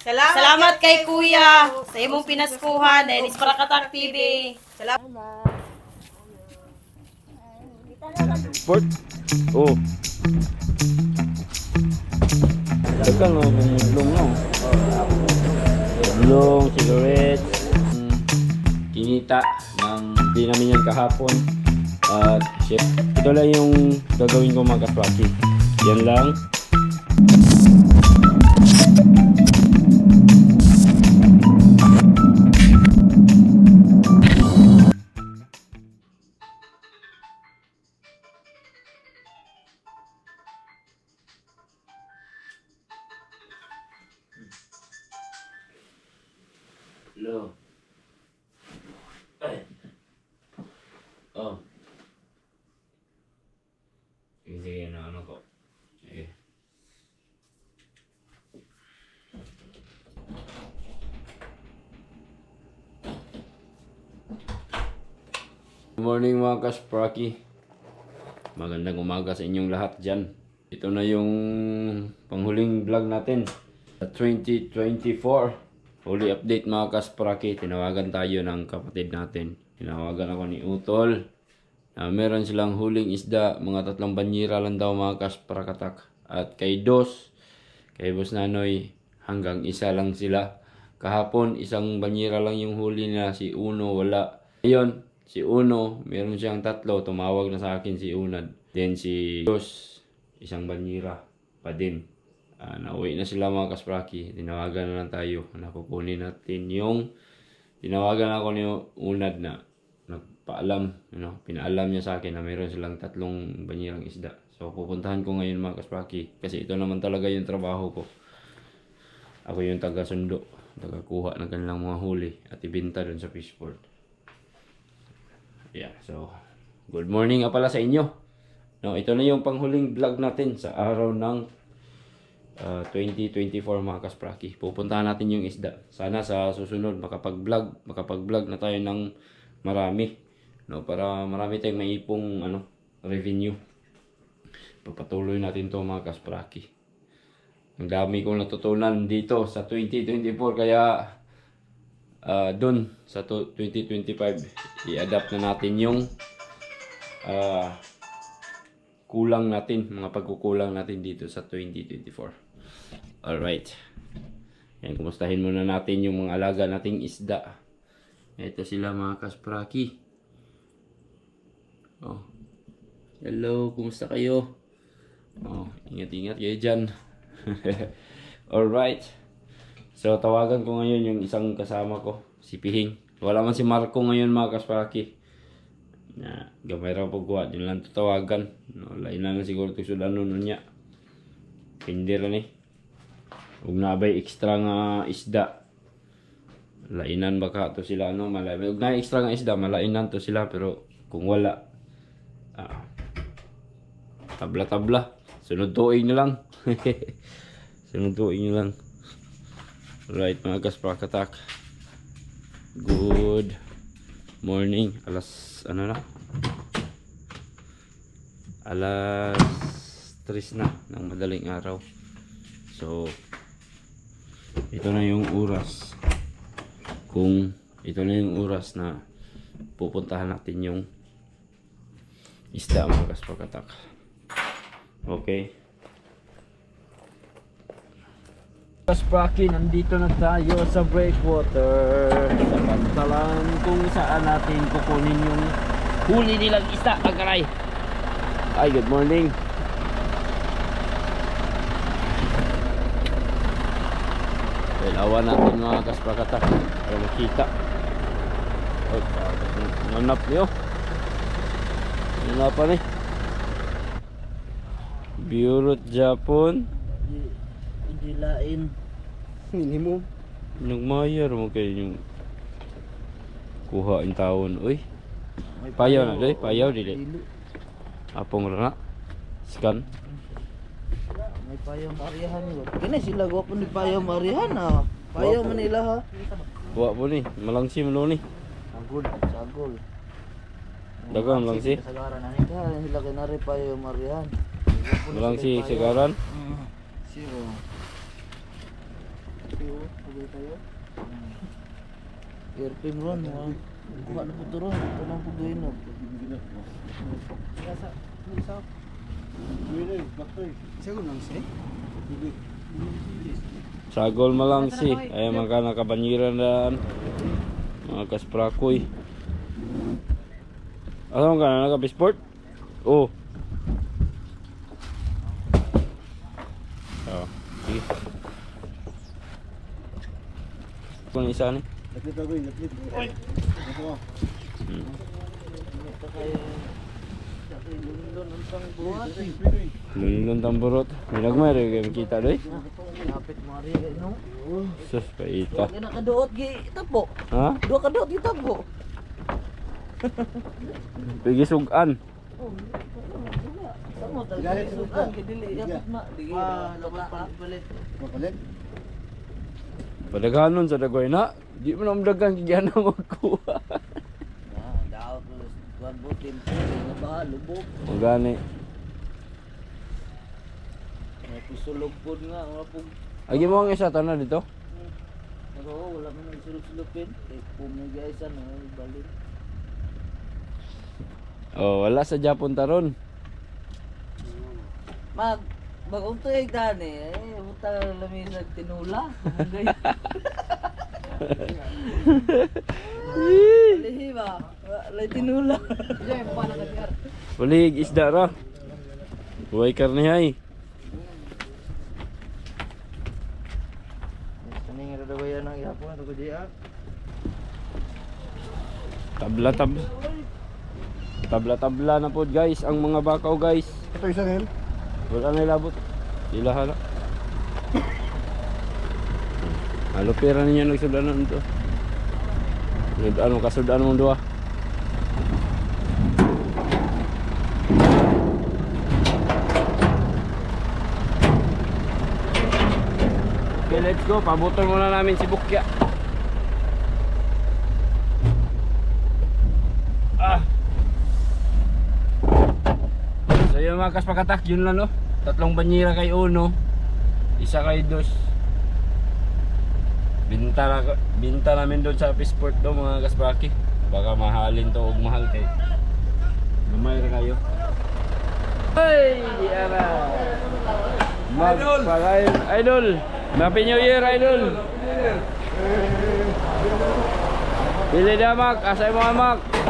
Salamat, Salamat kay Kuya sa imong pinaskuhan. Dennis Parakatak TV. Salamat. Port? Oh. Dagang no, lumulong no. Lumulong, cigarettes. Mm, kinita ng di namin yan kahapon. At chef, ito lang yung gagawin ko mga kaswaki. Yan lang. Sige, ano, ano ko. Sige. Good morning mga kaspraki. Magandang umaga sa inyong lahat dyan. Ito na yung panghuling vlog natin. Sa 2024. Huli update mga kaspraki. Tinawagan tayo ng kapatid natin. Tinawagan ako ni Utol. Na meron silang huling isda. Mga tatlong banyira lang daw mga kasprakatak. At kay Dos, kay Boss Nanoy, hanggang isa lang sila. Kahapon, isang banyira lang yung huli na si Uno wala. Ngayon, si Uno, meron siyang tatlo. Tumawag na sa akin si Unad. Then si Dos, isang banyira pa din. Ah, nauwi na sila mga kaspraki. Tinawagan na lang tayo. Nakukunin natin yung tinawagan ako ni Unad na nagpaalam, you know, pinaalam niya sa akin na mayroon silang tatlong banyirang isda. So pupuntahan ko ngayon mga kaspraki kasi ito naman talaga yung trabaho ko. Ako yung taga-sundo, taga-kuha ng kanilang mga huli at ibenta doon sa fishport. Yeah, so good morning nga pala sa inyo. No, ito na yung panghuling vlog natin sa araw ng uh, 2024 mga kaspraki. Pupuntahan natin yung isda. Sana sa susunod makapag-vlog, makapag-vlog na tayo ng marami. No, para marami tayong maipong ano, revenue. Papatuloy natin to mga kaspraki. Ang dami kong natutunan dito sa 2024 kaya uh, dun sa to- 2025 i-adapt na natin yung uh, kulang natin, mga pagkukulang natin dito sa 2024. Alright. Yan, kumustahin muna natin yung mga alaga nating isda. Ito sila mga kaspraki. Oh. Hello, kumusta kayo? Oh, ingat-ingat kayo dyan. Alright. So, tawagan ko ngayon yung isang kasama ko, si Pihing. Wala man si Marco ngayon mga kaspraki na gamay ra pag kuha din lang tatawagan no lain lang siguro to sudan nun niya hindi ra ni ug nabay extra nga isda lainan baka to sila no malay ug na extra nga isda malainan to sila pero kung wala ah, tabla tabla. Sunod tuig na lang. Sunod tuig na lang. Right mga kasprakatak good morning. Alas ano na? Alas 3 na ng madaling araw. So ito na yung oras. Kung ito na yung oras na pupuntahan natin yung isda mga kaspakatak okay Kaspraki, nandito na tayo sa breakwater sa pantalan kung saan natin kukunin yung huli nilang isda, agaray. Ay, good morning. Well, awan natin mga kasprakatak para makita. Oh, nanap niyo. Nanap pa ni. Bureau Japon. Hindi lain. Minimum. Nagmayar mo kayo yung kuha yung taon. Uy, payaw na doy, payaw dili. Apong rana. Scan. May payaw marihan yun. Kini sila gwapo ni payaw marihan ha. Payaw Manila ha. Buwa po ni, malangsi mo ni. Sagol, sagol. Dagang malangsi. Kasagaran na nito ha. Sila kinari payaw marihan. Malangsi sigaran. Mm. Siro. Airplane ron, ha. Kuha na po ito ron. Ito lang po gawin na. Sagol malang si. Ay mga nakabanyiran daan. Mga kasprakoy. Ano ka na naka-sport? Oh. Oh, sige. Kung isa ni. Hmm. Ito kayo lulun ang pang buhat. Lulun tamburot. Minagmay rin kayo kita doy. Lapit mo rin, no? Sus, paita. Huwag na kaduot, gi tapo. Ha? Dua kaduot, gi tapo. Pigi sugan. Samo, talaga sukan, kidili, yapit ma. Digi, lapat palit. Padaghanon sa dagoy na. Di mo na dagang kigyan na magkuha. Lubog. Magani. May pisulog po nga, Agi mo ang isa tanan dito. Pero wala man nang sulog-sulupin. Eh, pumigay sa no, balik. Oh, wala sa Japon taron. Mag, bagong tuig dani, eh, buta lamin nagtinula. Pumigay. Lihi ba? Wala tinula. Ulig isda ra. Huwag karne hay. Kaning ada ba yan ang ihapon ito ko diya? Tabla tab. Tabla tabla na po guys ang mga bakaw guys. Ito isa rin. Wala na ilabot. Sila hala. Alo pera ninyo nagsudanan to. Nag ano kasudan mo duha. Okay, let's go. Pabutol muna namin si Bukya. Ah. So yun mga kaspakatak, yun lang no. Tatlong banyera kay uno, isa kay dos. Binta, na, binta namin doon sa Pisport do mga kaspaki. Baka mahalin to og mahal kay. Gamay ra kayo. Hey, Diara. Magpalain, idol. Happy New Year, idol. Pili na, Mak. Asay mo, Mak.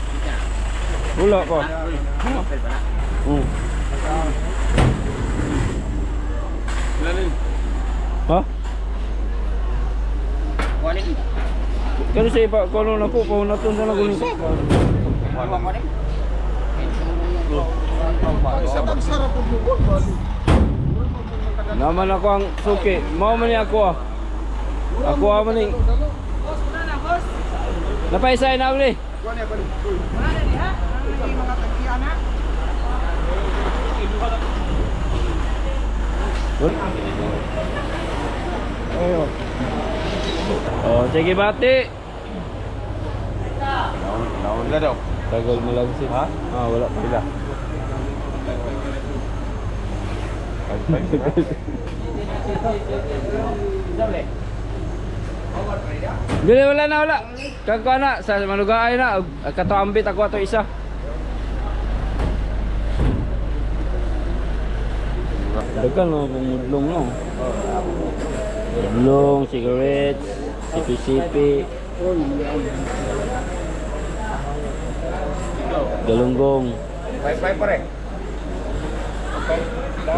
Wala ko. Hmm. Ha? Kani sa iba, kano na po, kung natun sa nagunin ko. Naman ako ang suki. Mao man ni ako ah. Ako ah man ni. Napaisay na uli. Oh, sige bati. Naon na daw. Tagal mo lang sin. Ha? Ah, wala pa sila. Dili wala na wala. Kag na sa manugaay na ug katuambit ako ato isa. Dagan no kung mudlong no. Mudlong, cigarettes, sipi-sipi. Galunggong. Bye-bye pare. Ha?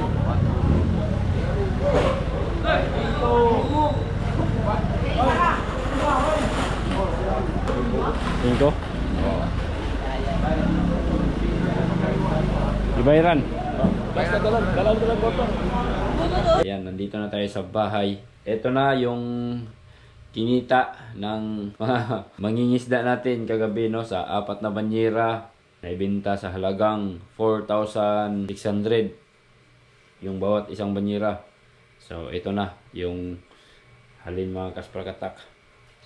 pesos. Cinco? Ibayran. Basta dalan, dalan dalan kwarta. Ayan, nandito na tayo sa bahay. Ito na yung kinita ng mga mangingisda natin kagabi no sa apat na banyera na ibenta sa halagang 4,600 yung bawat isang banyera. So ito na yung halin mga kasprakatak.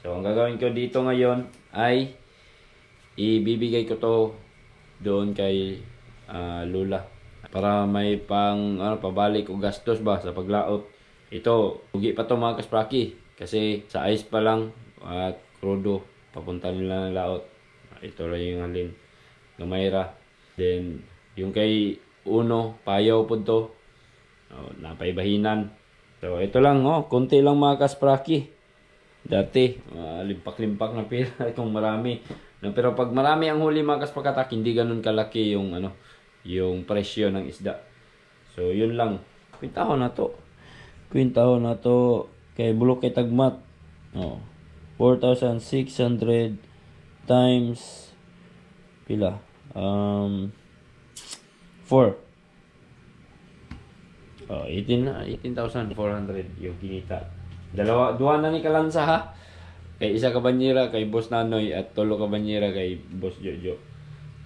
So ang gagawin ko dito ngayon ay ibibigay ko to doon kay ah, Lula para may pang ano pabalik o gastos ba sa paglaot. Ito, ugi pa to mga kaspraki kasi sa ice pa lang at krudo papunta nila ng laot. Ito lang yung halin. Gamayra. Then yung kay Uno, payaw po to. Oh, napaibahinan. So ito lang oh, konti lang mga kaspraki. Dati, ah, limpak-limpak na pera kung marami. No, pero pag marami ang huli mga kasprakatak, hindi ganun kalaki yung ano, yung presyo ng isda. So, yun lang. Kwintaho na to. Kwintaho na to kay Bulok kay Tagmat. Oh. 4,600 times pila? Um 4. Oh, 18 na, 18,400 yung kinita. Dalawa, duwa na ni Kalansa ha. Kay isa ka banyera kay Boss Nanoy at tulo ka banyera kay Boss Jojo.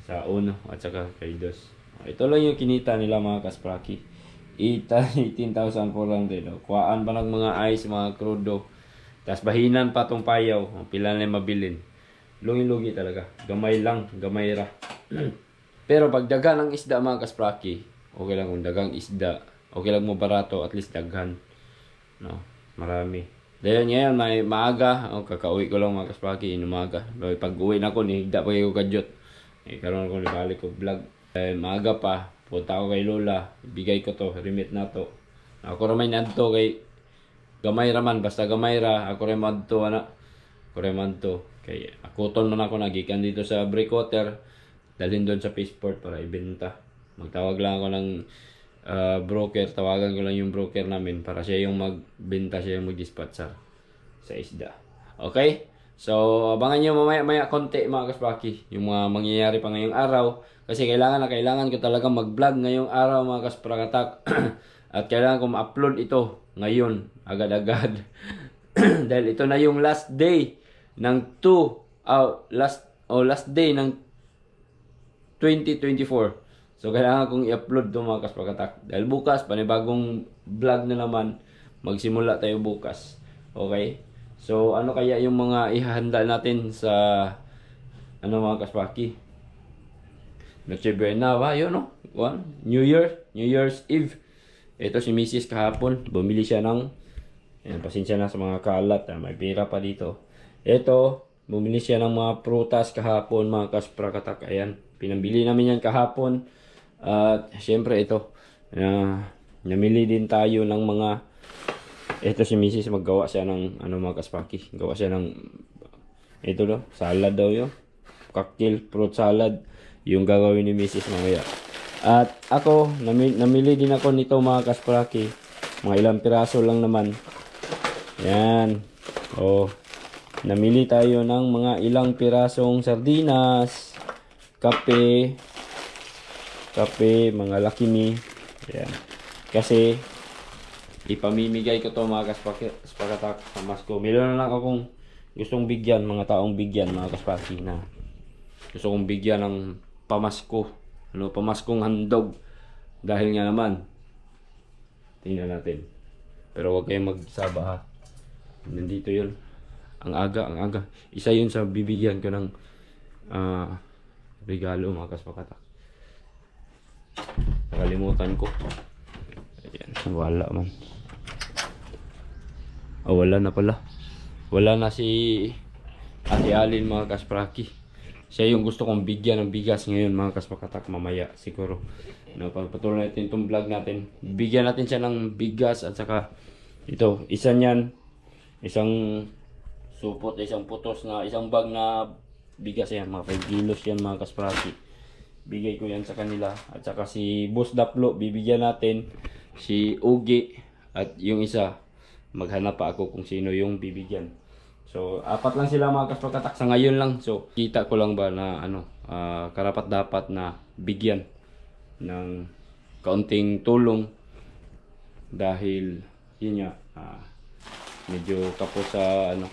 Sa uno at saka kay Dos. Oh, Ito lang yung kinita nila mga kaspraki. 18,400. Oh. Kuhaan pa ng mga ice, mga krudo. Tapos bahinan pa tong payaw. Oh, Pila na mabilin. Lugi-lugi talaga. Gamay lang, gamay ra. Pero pag dagan ang isda mga kaspraki, okay lang kung dagang isda. Okay lang mo barato, at least daghan. No, marami. Dahil ngayon, may maaga. Oh, kakauwi ko lang mga kaspraki, inumaga. Pag uwi na ko, nihigda pa kayo kadyot. Eh, karoon ako nibalik ko vlog. Eh, maaga pa, punta ako kay Lola. Bigay ko to, remit na to. Ako ramay nadto kay gamay raman, basta gamay ra. Ako rin madto, ana. Ako rin madto. Kay akuton man ako nagikan dito sa breakwater. Dalhin doon sa Peaceport para ibenta. Magtawag lang ako ng ah, broker. Tawagan ko lang yung broker namin para siya yung magbenta, siya yung mag-dispatcher sa isda. Okay? So, abangan nyo mamaya-maya konti mga kaspaki. Yung mga mangyayari pa ngayong araw. Kasi kailangan na kailangan ko talaga mag-vlog ngayong araw mga kasprakatak. At kailangan ko ma-upload ito ngayon, agad-agad. Dahil ito na yung last day ng 2, oh, last, oh, last day ng 2024. So, kailangan kong i-upload to mga kasprakatak. Dahil bukas, panibagong vlog na naman, magsimula tayo bukas. Okay? So, ano kaya yung mga ihahanda natin sa ano mga kaspaki? Noche Buena ba? Yun, no? One, New Year, New Year's Eve. Ito si Mrs. kahapon, bumili siya ng Ayan, pasensya na sa mga kalat, ah, may pira pa dito. Ito, bumili siya ng mga prutas kahapon, mga kasprakatak. Ayan, pinambili namin yan kahapon. At syempre ito, na namili din tayo ng mga ito si Mrs. maggawa siya ng ano mga kaspaki. Gawa siya ng ito do, salad daw yun. Cocktail fruit salad yung gagawin ni Mrs. mamaya. At ako, nami- namili din ako nito mga kaspaki. Mga ilang piraso lang naman. Yan. Oh. Namili tayo ng mga ilang pirasong sardinas, kape, kape, mga lakimi. Yan. Kasi ipamimigay ko to mga kaspakatak sa Masko. Meron na lang akong gustong bigyan, mga taong bigyan, mga kaspaki na gusto kong bigyan ng pamasko. Ano, pamaskong handog. Dahil nga naman, tingnan natin. Pero huwag kayong magsaba ha. Nandito yun. Ang aga, ang aga. Isa yun sa bibigyan ko ng ah, regalo mga kaspakatak. Nakalimutan ko. Ayan, wala man. Oh, wala na pala. Wala na si Ate Alin mga kaspraki. siya yung gusto kong bigyan ng bigas ngayon mga kaspakatak mamaya siguro. No, pagpatuloy natin itong vlog natin. Bigyan natin siya ng bigas at saka ito, isa niyan, isang supot, isang putos na, isang bag na bigas yan, mga 5 kilos yan mga kaspraki. Bigay ko yan sa kanila. At saka si Boss Daplo, bibigyan natin si Ugi at yung isa, maghanap pa ako kung sino yung bibigyan. So, apat lang sila mga kaspakatak sa ngayon lang. So, kita ko lang ba na ano, ah, karapat dapat na bigyan ng kaunting tulong dahil yun nga ah, medyo kapos sa ano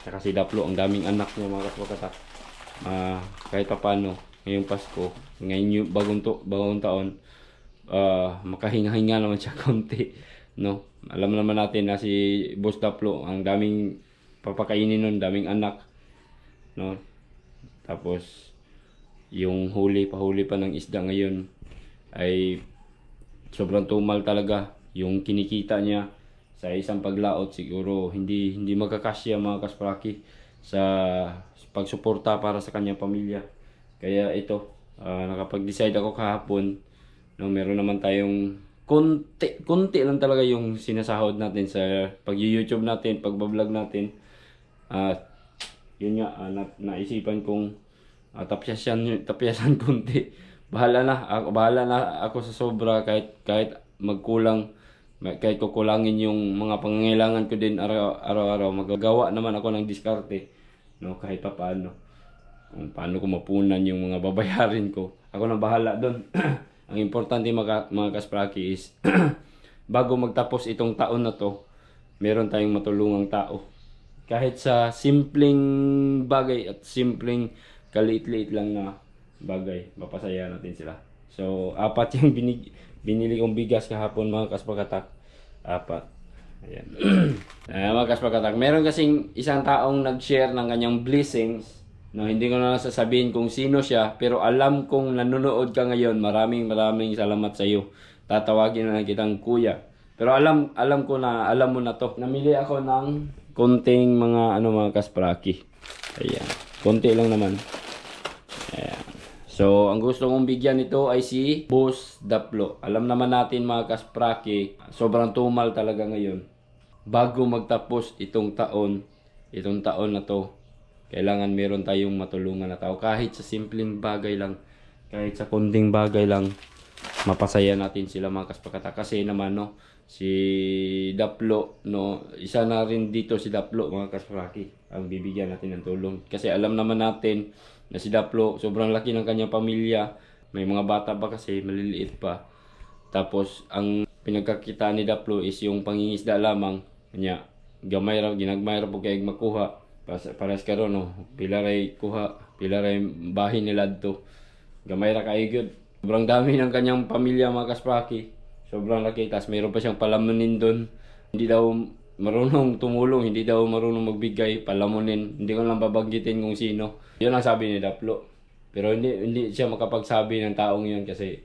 saka si Daplo ang daming anak niya mga kaspakatak Ah, kahit pa paano ngayong Pasko ngayon yung bagong, to, bagong taon ah, makahinga-hinga naman siya konti no? Alam naman natin na si Boss Daplo ang daming papakainin nun daming anak no? Tapos yung huli pahuli pa ng isda ngayon ay sobrang tumal talaga yung kinikita niya sa isang paglaot. Siguro hindi hindi magkakasya mga kaspraki sa pagsuporta para sa kanyang pamilya kaya ito ah, nakapag-decide ako kahapon no meron naman tayong konti konti lang talaga yung sinasahod natin sa pag-YouTube natin pagbablog natin. At yun nga ah, na, naisipan kong uh, tapyasan tapyasan konti. Bahala na ako bahala na ako sa sobra kahit kahit magkulang ma- kahit kukulangin yung mga pangangailangan ko din araw- araw-araw. Magagawa naman ako ng diskarte no kahit pa paano kung paano ko mapunan yung mga babayarin ko ako na bahala doon ang importante mga, mga kaspraki is bago magtapos itong taon na to meron tayong matulungang tao kahit sa simpleng bagay at simpleng kaliit-liit lang na bagay, mapasaya natin sila. So, apat yung binig, binili kong bigas kahapon mga kaspakatak. Apat. Ayan. Ayan mga kaspakatak. Meron kasing isang taong nag-share ng kanyang blessings. No, hindi ko na sasabihin kung sino siya, pero alam kong nanonood ka ngayon. Maraming maraming salamat sa iyo. Tatawagin na kitang kuya. Pero alam alam ko na alam mo na to. Namili ako ng konting mga ano mga kaspraki. Ayan. Konti lang naman. Ayan. So, ang gusto kong bigyan nito ay si Boss Daplo. Alam naman natin mga kaspraki, sobrang tumal talaga ngayon. Bago magtapos itong taon, itong taon na to, kailangan meron tayong matulungan na tao. Kahit sa simpleng bagay lang, kahit sa kunding bagay lang, mapasaya natin sila mga kaspakata. Kasi naman, no, si Daplo, no, isa na rin dito si Daplo, mga kaspraki, ang bibigyan natin ng tulong. Kasi alam naman natin na si Daplo, sobrang laki ng kanyang pamilya. May mga bata pa kasi, maliliit pa. Tapos, ang pinagkakita ni Daplo is yung pangingisda lamang. Kanya, gamay raw, ginagmay raw po kaya makuha. Paras, paras ka ron, no? Pila ray kuha, pila ray bahin nila to. Gamay ra kayo gyud. Sobrang dami ng kanyang pamilya mga kaspraki. Sobrang laki. Tapos mayroon pa siyang palamunin doon. Hindi daw marunong tumulong, hindi daw marunong magbigay, palamunin. Hindi ko lang babanggitin kung sino. Yun ang sabi ni Daplo. Pero hindi hindi siya makapagsabi ng taong yun kasi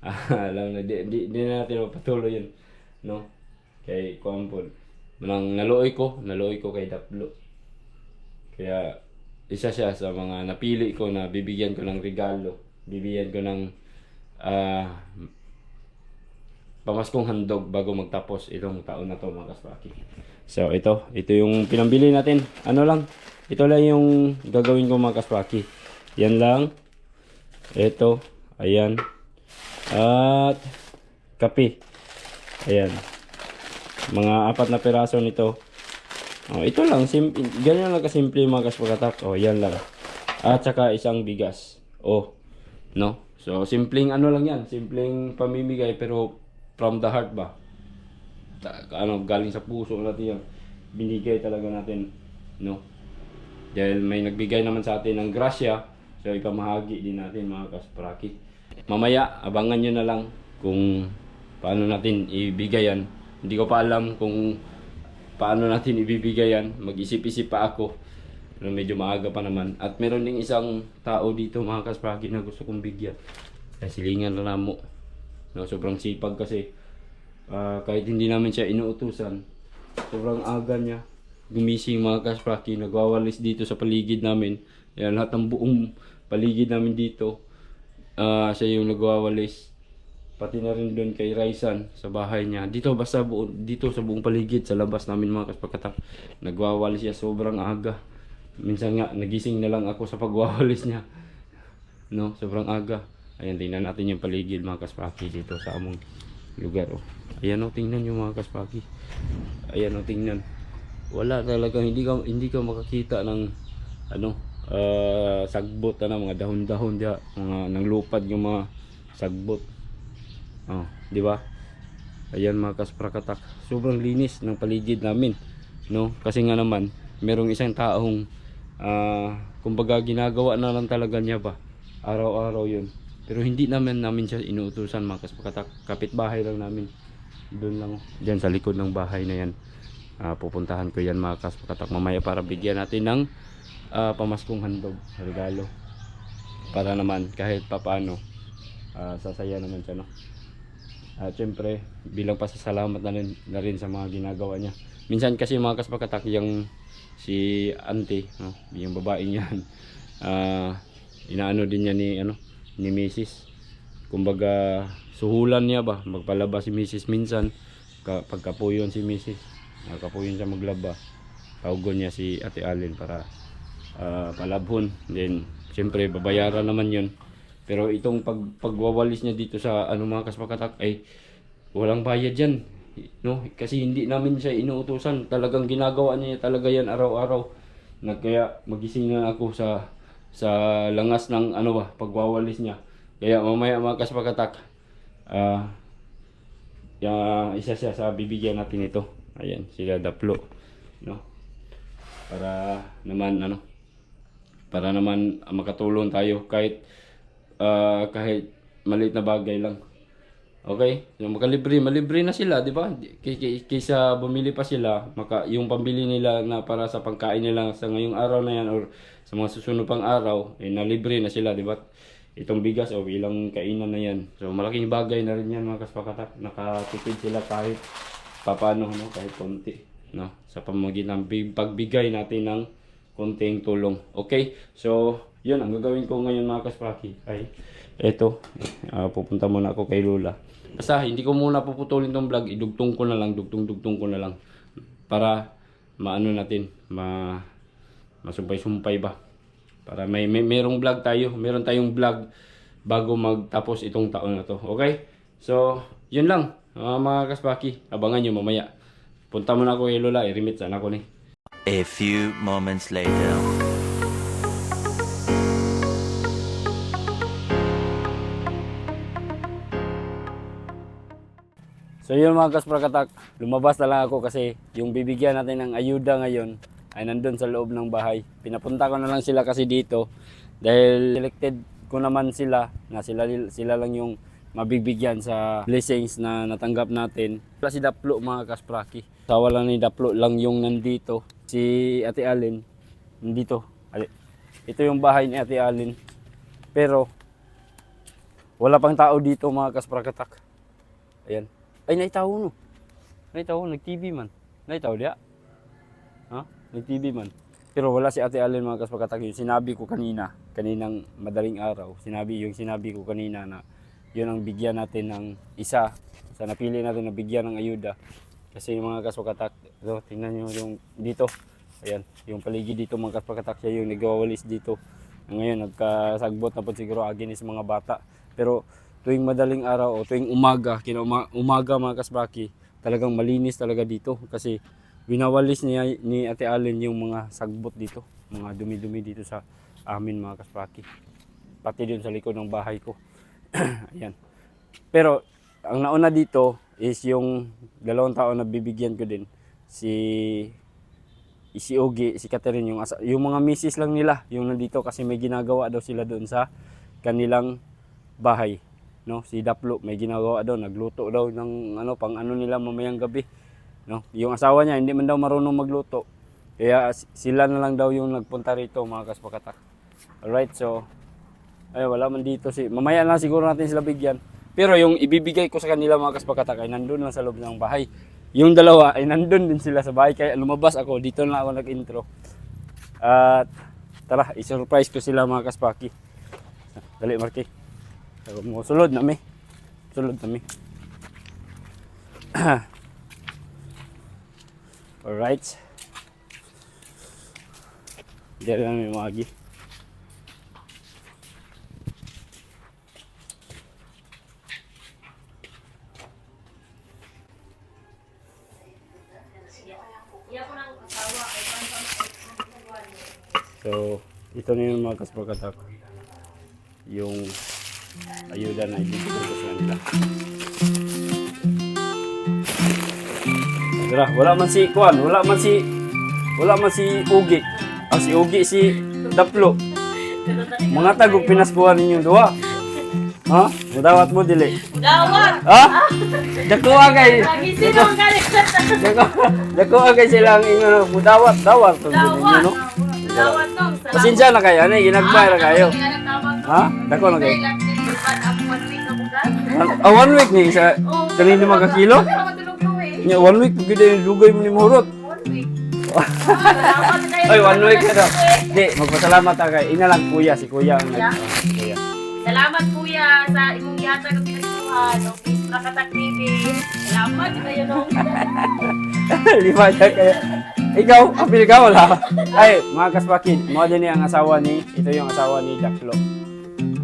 ah, alam na, di, di, di na natin mapatuloy yun. No? Kay Kuampol. Nang naluoy ko, naluoy ko kay Daplo. Kaya isa siya sa mga napili ko na bibigyan ko ng regalo. Bibigyan ko ng ah pamaskong handog bago magtapos itong taon na to mga kaspaki. So ito, ito yung pinambili natin. Ano lang, ito lang yung gagawin ko mga kaspaki. Yan lang. Ito, ayan. At kape. Ayan. Mga apat na piraso nito. Oh, ito lang, sim ganyan lang kasimple mga kaspakatak. Oh, yan lang. At saka isang bigas. Oh, no? So, simpleng ano lang yan. Simpleng pamimigay pero from the heart ba? Ano, galing sa puso natin yan. Binigay talaga natin, no? Dahil may nagbigay naman sa atin ng grasya, so ipamahagi din natin mga kaspraki. Mamaya, abangan nyo na lang kung paano natin ibigay yan. Hindi ko pa alam kung paano natin ibibigay yan. Mag-isip-isip pa ako. Pero medyo maaga pa naman. At meron ding isang tao dito mga kaspraki na gusto kong bigyan. Silingan na mo. No, sobrang sipag kasi. Ah, kahit hindi namin siya inuutusan, sobrang aga niya. Gumising mga kaspraki, nagwawalis dito sa paligid namin. Yan, lahat ng buong paligid namin dito. ah siya yung nagwawalis. Pati na rin doon kay Raisan sa bahay niya. Dito basta buo, dito sa buong paligid sa labas namin mga kaspakatak. Nagwawalis siya sobrang aga. Minsan nga nagising na lang ako sa pagwawalis niya. No, sobrang aga. Ayan, tingnan natin yung paligid mga kaspaki dito sa among lugar. Oh. Ayan oh, tingnan yung mga kaspaki. Ayan oh, tingnan. Wala talaga, hindi ka, hindi ka makakita ng ano, ah, sagbot na mga dahon-dahon dia, mga nanglupad yung mga sagbot. Oh, di ba? Ayan mga kasprakatak. Sobrang linis ng paligid namin. No? Kasi nga naman, merong isang taong ah, kumbaga ginagawa na lang talaga niya ba? Araw-araw yun. Pero hindi naman namin siya inuutusan mga kasprakatak. Kapitbahay lang namin. Doon lang. Diyan sa likod ng bahay na yan. Ah, pupuntahan ko yan mga kasprakatak mamaya para bigyan natin ng ah, pamaskong handog. Regalo. Para naman kahit papano ah, sasaya naman siya no. At syempre, bilang pasasalamat na rin, na rin sa mga ginagawa niya. Minsan kasi mga kaspakatak, yung si auntie, no, yung babaeng yan, ah, inaano din niya ni, ano, ni Mrs. Kumbaga, suhulan niya ba, magpalaba si Mrs. minsan, ka, pagkapuyon si Mrs. Nakapuyon siya maglaba. Tawgon niya si Ate Allen para ah, palabhon. Then, syempre, babayaran naman yun. Pero itong pag, pagwawalis niya dito sa ano mga kaspakatak ay walang bayad yan. No? Kasi hindi namin siya inuutusan. Talagang ginagawa niya talaga yan araw-araw. Na kaya magising na ako sa sa langas ng ano ba, pagwawalis niya. Kaya mamaya mga kaspakatak, ah ya isa siya sa bibigyan natin ito. Ayan, sila daplo. No? Para naman ano, para naman makatulong tayo kahit ah, kahit maliit na bagay lang. Okay? Yung makalibre, malibre na sila, di ba? Kay, kay, kaysa bumili pa sila, maka, yung pambili nila na para sa pangkain nila sa ngayong araw na yan or sa mga susunod pang araw, eh, nalibre na sila, di ba? Itong bigas o ilang kainan na yan. So malaking bagay na rin yan mga kaspakatak. Nakatipid sila kahit papano, no? kahit konti. No? Sa pamamagitan ng big- pagbigay natin ng konting tulong. Okay? So, yun ang gagawin ko ngayon mga kaspaki ay eto, ah, pupunta muna ako kay Lola. Basta hindi ko muna puputulin tong vlog, idugtong ko na lang, dugtong-dugtong ko na lang para maano natin, ma masumpay-sumpay ba. Para may, may merong vlog tayo, meron tayong vlog bago magtapos itong taon na to. Okay? So, yun lang. ah, mga kaspaki, abangan nyo mamaya. Punta muna ako kay Lola, i-remit sana ko ni. A few moments later. So yun mga kasprakatak, lumabas na lang ako kasi yung bibigyan natin ng ayuda ngayon ay nandun sa loob ng bahay. Pinapunta ko na lang sila kasi dito dahil selected ko naman sila na sila, sila lang yung mabibigyan sa blessings na natanggap natin. Wala si Daplo mga kaspraki. Sawa lang ni Daplo lang yung nandito. Si Ate Allen. Ali- Ito yung bahay ni Ate Allen. Pero wala pang tao dito mga kasprakatak. Ayan. Ay, naitaw no. Naitaw, nag-TV man. Naitaw diya. Ha? Nag-TV man. Pero wala si Ate Allen mga kaspakatak. Yung sinabi ko kanina, kaninang madaling araw, sinabi yung sinabi ko kanina na yun ang bigyan natin ng isa. Sa napili natin na bigyan ng ayuda. Kasi yung mga kaspakatak, so, tingnan nyo yung dito. Ayan, yung paligid dito mga kaspakatak, siya yung nagwawalis dito. Ngayon, nagkasagbot na po siguro agin sa mga bata. Pero tuwing madaling araw o tuwing umaga, kina uma- umaga mga kasbaki, talagang malinis talaga dito kasi winawalis niya ni Ate Allen yung mga sagbot dito, mga dumi-dumi dito sa amin mga kasbaki. Pati dun sa likod ng bahay ko. Ayan. Pero ang nauna dito is yung dalawang tao na bibigyan ko din. Si si Ogie, si Catherine, yung, asa- yung mga misis lang nila, yung nandito kasi may ginagawa daw sila doon sa kanilang bahay. No, si Daplo may ginagawa daw, nagluto daw ng ano pang ano nila mamayang gabi. No, yung asawa niya hindi man daw marunong magluto. Kaya sila na lang daw yung nagpunta rito mga kaspakatak. Alright, so ay wala man dito si mamaya lang siguro natin sila bigyan. Pero yung ibibigay ko sa kanila mga kaspakatak ay nandun lang sa loob ng bahay. Yung dalawa ay nandun din sila sa bahay kaya lumabas ako dito na ako nag-intro. At tara, i-surprise ko sila mga kaspaki. Dali, Marky. Sulod na mi. Sulod na mi. Alright. Diyan lang may magi. So, ito na yung mga kaspakat ako. Yung ayuda na ibibigay ko sa kanila. Tara, wala man si Kwan, wala man si wala man si Ugi. Ah, si Ugi si Daplo. Mga tagog pinaskuhan ninyong duha. Ha? Mudawat mo dili. Dawat! Ha? Dako agay. Lagi sino ang galit? Dako dako agay silang inyo mudawat, dawat Dawat! Pasensya na kayo, ano, ginagmay na kayo. Ha? Dako na kayo. Ah, one week ni sa kanino mga kilo? Nya one week pag yung dugay mo ni Murot. Ay, one week na daw. Di, magpasalamat ta kay ina lang kuya, si kuya ang nag si kuya. Salamat kuya sa imong yata ng pinagsuhan. O please nakatak TV. Salamat kayo nung. Lima na kaya. Ikaw, apil ka wala. Ay, mga kaspakin, mo din ang asawa ni, ito yung asawa ni Daklo.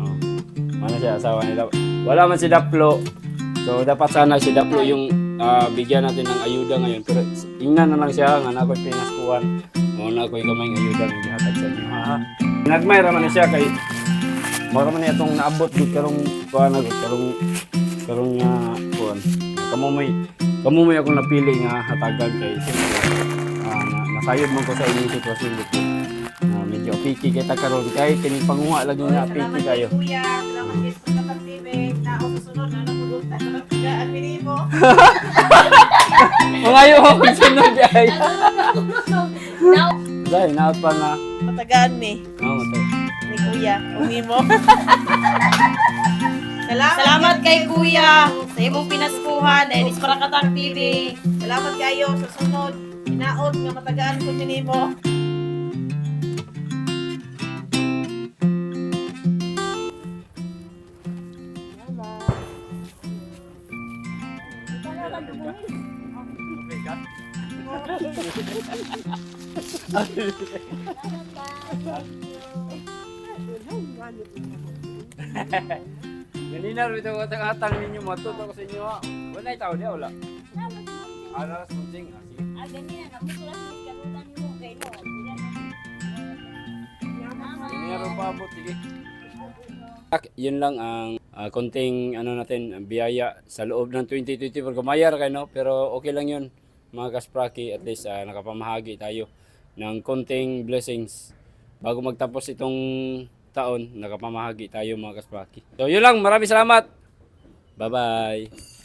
Oh. Ano siya, asawa ni Daklo. Wala man si Daklo. So, dapat sana si Daklo yung ah, bigyan natin ng ayuda ngayon. Pero, ingnan na lang siya, nga na ako'y pinaskuhan. O na ako'y kamay ng ayuda ng gihatag sa inyo. Ha? Nagmay raman siya kay Mara man itong naabot karong gud karong karong nga kuan. Kamo may kamo may ako napili nga hatagan kay siyempre nasayod man ko sa inyong sitwasyon dito. Ah, medyo piki kita karon kay kini panguha lang yung piki kayo. Kuya, salamat kayo sa. Na ako susunod na namulunta sa nagkagaan mo. Mga ayo ako sunod ay. Now, Dai na pa nga. matagaan mi. Oh, matay. Ni kuya. Umi mo. Salamat, Salamat kay kuya sa imong pinaskuhan dahil is para katang TV. Salamat kayo sa sunod. Inaot nga matagaan ko nimo. Ganina rin ito atang ninyo matut ako sa inyo. Wala itaw di wala. Alas munting. Ah, Yun lang ang ah, konting ano natin biyaya sa loob ng 2024 kumayar kayo no? Pero okay lang yun mga kaspraki at least ah, nakapamahagi tayo ng konting blessings. Bago magtapos itong taon nakapamahagi tayo mga kaspraki. So yun lang. Maraming salamat. Bye bye